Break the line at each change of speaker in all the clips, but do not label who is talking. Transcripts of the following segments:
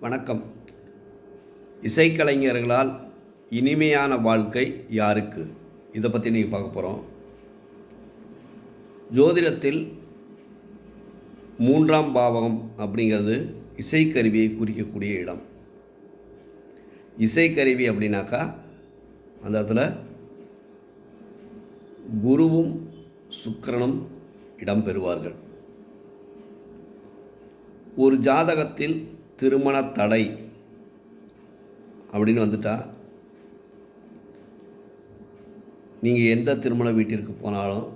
வணக்கம். இசைக்கலைஞர்களால் இனிமையான வாழ்க்கை யாருக்கு? இதை பற்றி நீங்கள் பார்க்க போகிறோம் ஜோதிடத்தில் மூன்றாம் பாவகம் அப்படிங்கிறது இசைக்கருவியை குறிக்கக்கூடிய இடம். இசைக்கருவி அப்படின்னாக்கா அந்த இடத்துல குருவும் சுக்கிரனும் இடம் பெறுவார்கள் ஒரு ஜாதகத்தில் திருமண தடை அப்படின்னு வந்துட்டா நீங்கள் எந்த திருமண வீட்டிற்கு போனாலும்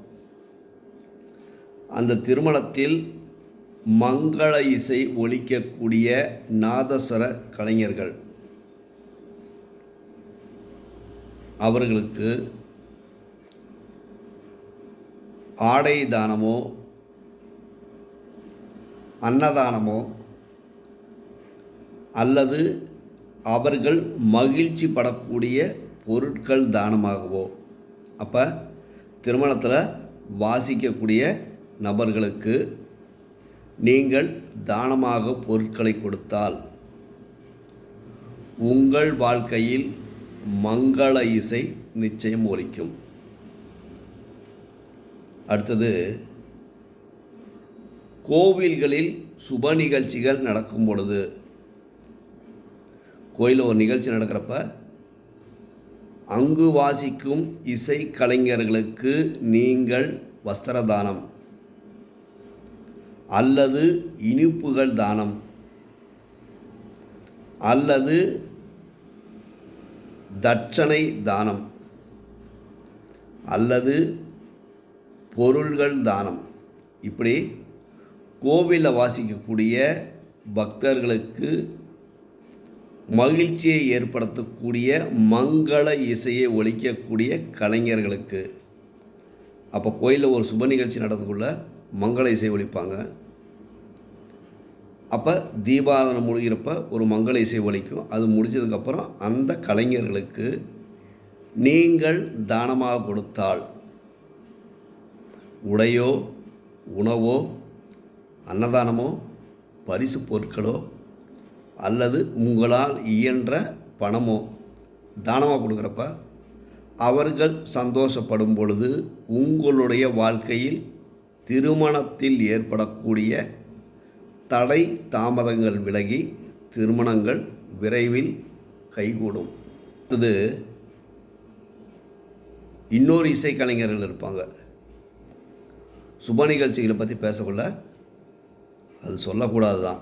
அந்த திருமணத்தில் மங்கள இசை ஒழிக்கக்கூடிய நாதஸ்வர கலைஞர்கள். அவர்களுக்கு ஆடை தானமோ அன்னதானமோ அல்லது அவர்கள் மகிழ்ச்சி படக்கூடிய பொருட்கள் தானமாகவோ. அப்போ திருமணத்தில் வாசிக்கக்கூடிய நபர்களுக்கு நீங்கள் தானமாக பொருட்களை கொடுத்தால் உங்கள் வாழ்க்கையில் மங்கள இசை நிச்சயம் ஒலிக்கும். அடுத்தது கோவில்களில் சுப நிகழ்ச்சிகள் நடக்கும் பொழுது கோயிலில் ஒரு நிகழ்ச்சி நடக்கிறப்ப அங்கு வாசிக்கும் இசை கலைஞர்களுக்கு நீங்கள் வஸ்திர தானம் அல்லது இனிப்புகள் தானம் அல்லது தட்சணை தானம் அல்லது பொருள்கள் தானம். இப்படி கோவிலில் வாசிக்கக்கூடிய பக்தர்களுக்கு மகிழ்ச்சியை ஏற்படுத்தக்கூடிய மங்கள இசையை ஒலிக்கக்கூடிய கலைஞர்களுக்கு. அப்போ கோயிலில் ஒரு சுப நிகழ்ச்சி நடந்துக்குள்ள மங்கள இசை ஒலிப்பாங்க. அப்போ தீபாராதனை முடிகிறப்ப ஒரு மங்கள இசை ஒலிக்கும். அது முடிஞ்சதுக்கப்புறம் அந்த கலைஞர்களுக்கு நீங்கள் தானமாக கொடுத்தால் உடையோ உணவோ அன்னதானமோ பரிசு பொருட்களோ அல்லது உங்களால் இயன்ற பணமோ தானமாக கொடுக்குறப்ப அவர்கள் சந்தோஷப்படும் பொழுது உங்களுடைய வாழ்க்கையில் திருமணத்தில் ஏற்படக்கூடிய தடை தாமதங்கள் விலகி திருமணங்கள் விரைவில் கைகூடும். இது இன்னொரு இசைக்கலைஞர்கள் இருப்பாங்க. சுப நிகழ்ச்சிகளை பற்றி பேசக்குள்ள அது சொல்லக்கூடாது தான்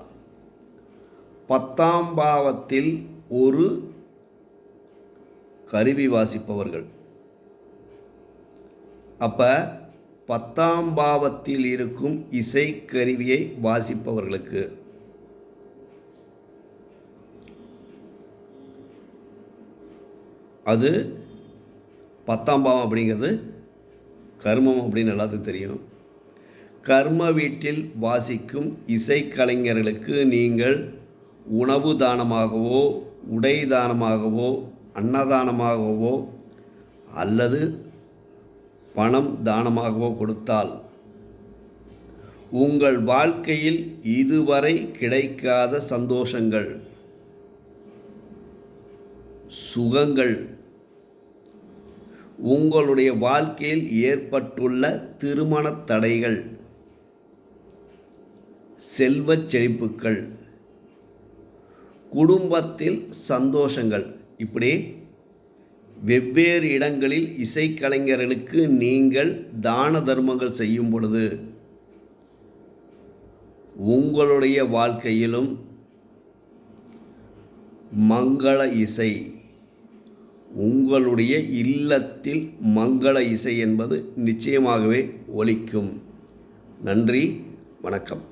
பத்தாம் பாவத்தில் ஒரு கருவி வாசிப்பவர்கள். அப்போ பத்தாம் பாவத்தில் இருக்கும் இசை கருவியை வாசிப்பவர்களுக்கு. அது பத்தாம் பாவம் அப்படிங்கிறது கர்மம் அப்படின்னு எல்லாத்துக்கும் தெரியும். கர்ம வீட்டில் வாசிக்கும் இசைக்கலைஞர்களுக்கு நீங்கள் உணவு தானமாகவோ உடை தானமாகவோ அன்னதானமாகவோ அல்லது பணம் தானமாகவோ கொடுத்தால் உங்கள் வாழ்க்கையில் இதுவரை கிடைக்காத சந்தோஷங்கள் சுகங்கள் உங்களுடைய வாழ்க்கையில் ஏற்பட்டுள்ள திருமண தடைகள் செல்வச் செழிப்புக்கள் குடும்பத்தில் சந்தோஷங்கள். இப்படி வெவ்வேறு இடங்களில் இசைக்கலைஞர்களுக்கு நீங்கள் தான தர்மங்கள் செய்யும் பொழுது உங்களுடைய வாழ்க்கையிலும் மங்கள இசை உங்களுடைய இல்லத்தில் மங்கள இசை என்பது நிச்சயமாகவே ஒலிக்கும். நன்றி வணக்கம்.